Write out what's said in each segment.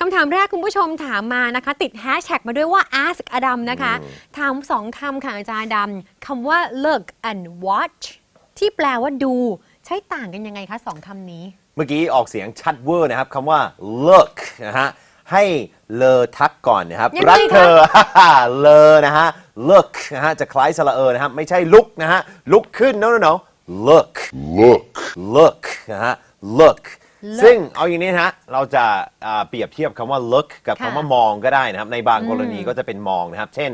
คำถามแรกคุณผู้ชมถามมานะคะ ติดแฮชแท็กมาด้วยว่า ask อดัมนะคะ ถามสองคำค่ะอาจารย์อดัมคำว่า look and watch ที่แปลว่าดู ใช้ต่างกันยังไงคะสองคำนี้ เมื่อกี้ออกเสียงชัดเวอร์นะครับคำว่า look นะฮะให้เลอทักก่อนนะครับยังไงรักเธอคะเลอนะฮะ look นะฮะจะคล้ายสระเออนะครับไม่ใช่ look นะฮะ look ขึ้น no no no look Look. look นะฮะ look ซึ่งเอาอย่างนี้นะฮะเราจะอ่าเปรียบเทียบคำว่า look กับค่ะคำว่ามองก็ได้นะครับ ในบางกรณีก็จะเป็นมองนะครับ เช่น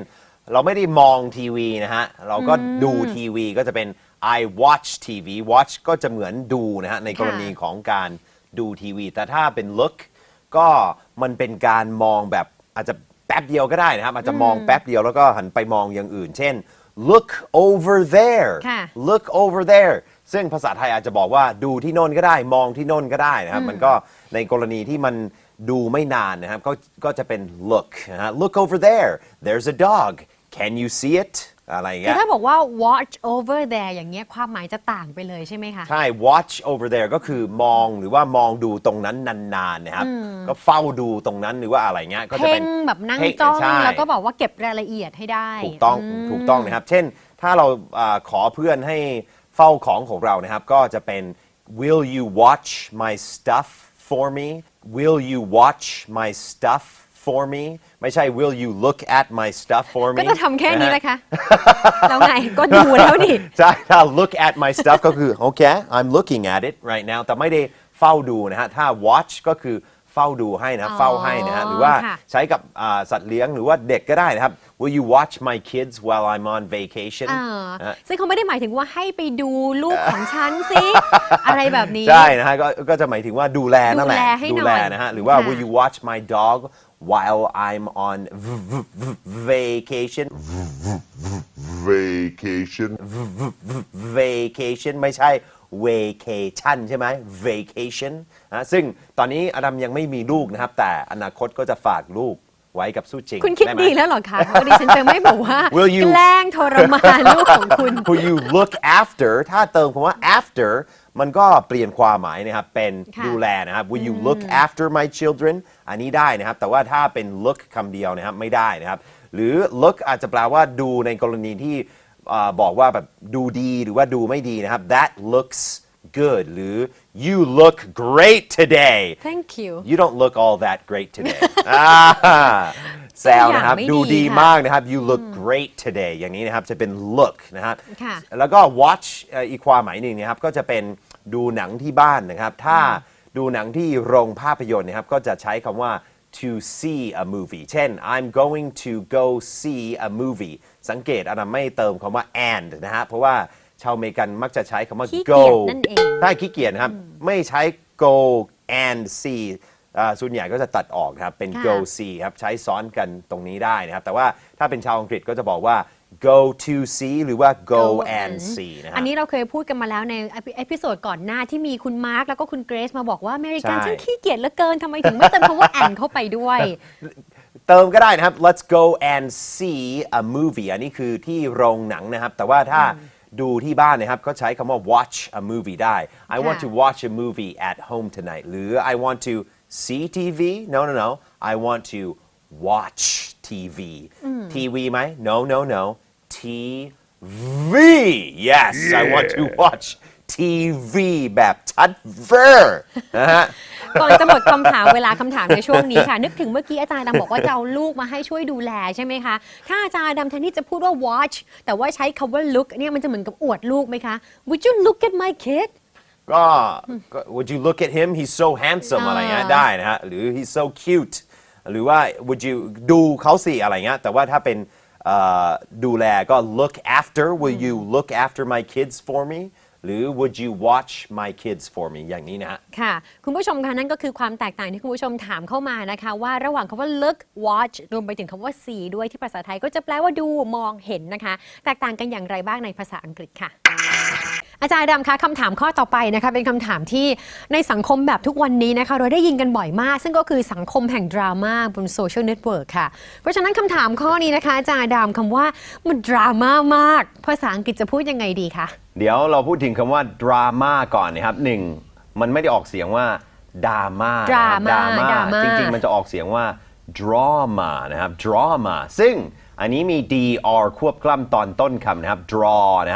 เราไม่ได้มองทีวีนะฮะ เราก็ดูทีวีก็จะเป็น I watch TV watch ก็จะเหมือนดูนะฮะ ในกรณีของการดูทีวี แต่ถ้าเป็น look ก็มันเป็นการมองแบบอาจจะแป๊บเดียวก็ได้นะครับ อาจจะมองแป๊บเดียวแล้วก็หันไปมองอย่างอื่น เช่น look over there ค่ะ look over there ซึ่งภาษาไทยอาจจะบอกว่าดูที่โน่นก็ได้มองที่โน่นก็ได้นะครับ มันก็ในกรณีที่มันดูไม่นานนะครับ ก็ก็จะเป็น look นะฮะ look over there there's a dog can you see it อะไรอย่างคือเงี้ยถ้าบอกว่า watch over there อย่างเงี้ยความหมายจะต่างไปเลยใช่ไหมคะ ใช่ watch over there ก็คือมองหรือว่ามองดูตรงนั้นนานๆนะครับ ก็เฝ้าดูตรงนั้นหรือว่าอะไรเงี้ย ก็จะเพ่เป็นงแบบนั่งเพ่จ้อง ใช่แล้วก็บอกว่าเก็บรายละเอียดให้ได้ ถูกต้องถูกต้องนะครับ เช่นถ้าเราอาขอเพื่อนให้ เฝ้าของของเรานะครับ ก็จะเป็น will you watch my stuff for me will you watch my stuff for me ไม่ใช่ will you look at my stuff for me ก็จะทำแค่นี้ฮเลยค่ะแล้วไงก็ดูแล้วนี่ใช่ถ้า look at my stuff ก็คือ โอเค I'm looking at it right now แต่ไม่ได้เฝ้าดูนะฮะ ถ้า watch ก็คือ เฝ้าดูให้นะอ๋อเฝ้าให้นะฮะหรือว่าค่ะ ใช้กับอ่าสัตว์เลี้ยงหรือว่าเด็กก็ได้นะครับ Will you watch my kids while I'm on vacation อ่านะฮะซึ่งเขาไม่ได้หมายถึงว่าให้ไปดูลูกของฉันสิ อะไรแบบนี้ ใช่นะฮะก็ก็จะหมายถึงว่าดูแลนั่นแหละดูแลให้หน่อยแลนะฮะหรือว่า ค่ะ Will you watch my dog while I'm on v- v- v- vacation Vacation. vacation ไม่ใช่ vacation ใช่ไหม vacation นะซึ่งตอนนี้อดัมยังไม่มีลูกนะครับ แต่อนาคตก็จะฝากลูกไว้กับสู้จริงคุณคิดไไหม ดีแล้วเหรอคะเพราะดิฉันจะไม่บอกว่า Will you- แกล้งทรมานลูกของคุณ Will you look after ถ้าเติมคำว่า after มันก็เปลี่ยนความหมายนะครับ เป็นค่ะ ดูแลนะครับ Will you look after my children อันนี้ได้นะครับ แต่ว่าถ้าเป็น look คำเดียวนะครับ ไม่ได้นะครับ หรือ look อาจจะแปลว่าดูในกรณีที่ อ่าบอกว่าแบบดูดีหรือว่าดูไม่ดีนะครับ that looks good หรือ you look great today thank you you don't look all that great today อ่าแซวนะครับตัวอย่างไม่ดูดีดีค่ะมากนะครับ you look great today อย่างนี้นะครับ จะเป็น look นะครับค่ะ แล้วก็ watch เอ่ออีกความหมายหนึ่งนะครับ ก็จะเป็นดูหนังที่บ้านนะครับ ถ้าดูหนังที่โรงภาพยนตร์นะครับ ก็จะใช้คำว่า to see a movie เช่น I'm going to go see a movie สังเกตอันนั้นไม่เติมคำว่า and นะฮะ เพราะว่าชาวอเมริกันมักจะใช้คำว่า ขี้เกี go ยจนั่นเองถ้าขี้เกียจนะครับ ไม่ใช้ go and see อ่าส่วนใหญ่ก็จะตัดออกนะครับ เป็น ค่ะ go see ครับ ใช้ซ้อนกันตรงนี้ได้นะครับ แต่ว่าถ้าเป็นชาวอังกฤษก็จะบอกว่า go to see หรือว่า go and see นะคอัรับนนี้เราเคยพูดกันมาแล้วในเอพิโซดก่อนหน้าที่มีคุณมาร์คแล้วก็คุณเกรซมาบอกว่าอเมริกันใช่ ฉันขี้เกียจเหลือเกินทำไมถึงไม่เติมคำว่า and เข้าไปด้วย เติมก็ได้นะครับ let's go and see a movie อันนี้คือที่โรงหนังนะครับ แต่ว่าถ้าดูที่บ้านนะครับ ก็ใช้คำว่า watch a movie ได้ I want ค่ะ to watch a movie at home tonight หรือ I want to see TV no no no I want to watch TV TV ไหม no no no TV yes I want to watch TV แบบชัดเวอร์นะฮะ ก่อนจะหมดคำถามเวลาคำถามในช่วงนี้ค่ะ นึกถึงเมื่อกี้อาจารย์ดำบอกว่าจะเอาลูกมาให้ช่วยดูแลใช่ไหมคะ ถ้าอาจารย์ดำแทนที่จะพูดว่า watch แต่ว่าใช้คำว่า look เนี่ยมันจะเหมือนกับอวดลูกไหมคะ Would you look at my kid ก็ก็ would you look at him he's so handsome อ่าอะไรเงี้ยได้นะฮะ หรือ he's so cute หรือว่า would you ดูเขาสิอะไรเงี้ยแต่ว่าถ้าเป็นเอ่อดูแลก็ look after will you look after my kids for me หรือ would you watch my kids for me อย่างนี้นะฮะค่ะ คุณผู้ชมคะนั่นก็คือความแตกต่างที่คุณผู้ชมถามเข้ามานะคะ ว่าระหว่างคำว่า look watch รวมไปถึงคำว่า see ด้วยที่ภาษาไทยก็จะแปลว่าดูมองเห็นนะคะ แตกต่างกันอย่างไรบ้างในภาษาอังกฤษค่ะ อาจารย์ดำคะคำถามข้อต่อไปนะคะเป็นคำถามที่ในสังคมแบบทุกวันนี้นะคะเราได้ยินกันบ่อยมาก ซึ่งก็คือสังคมแห่งดราม่าบนโซเชียลเน็ตเวิร์กค่ะ เพราะฉะนั้นคำถามข้อนี้นะคะ อาจารย์ดำคำว่ามันดราม่ามาก ภาษาอังกฤษจะพูดยังไงดีคะ เดี๋ยวเราพูดถึงคำว่า drama ก่อนนะครับหนึ่งมันไม่ได้ออกเสียงว่าดราม่า drama ดราม่า drama จริงๆ มันจะออกเสียงว่า drama นะครับ drama ซึ่งอันนี้มี dr ควบกล้ำตอนต้นคำนะครับ draw นะฮะ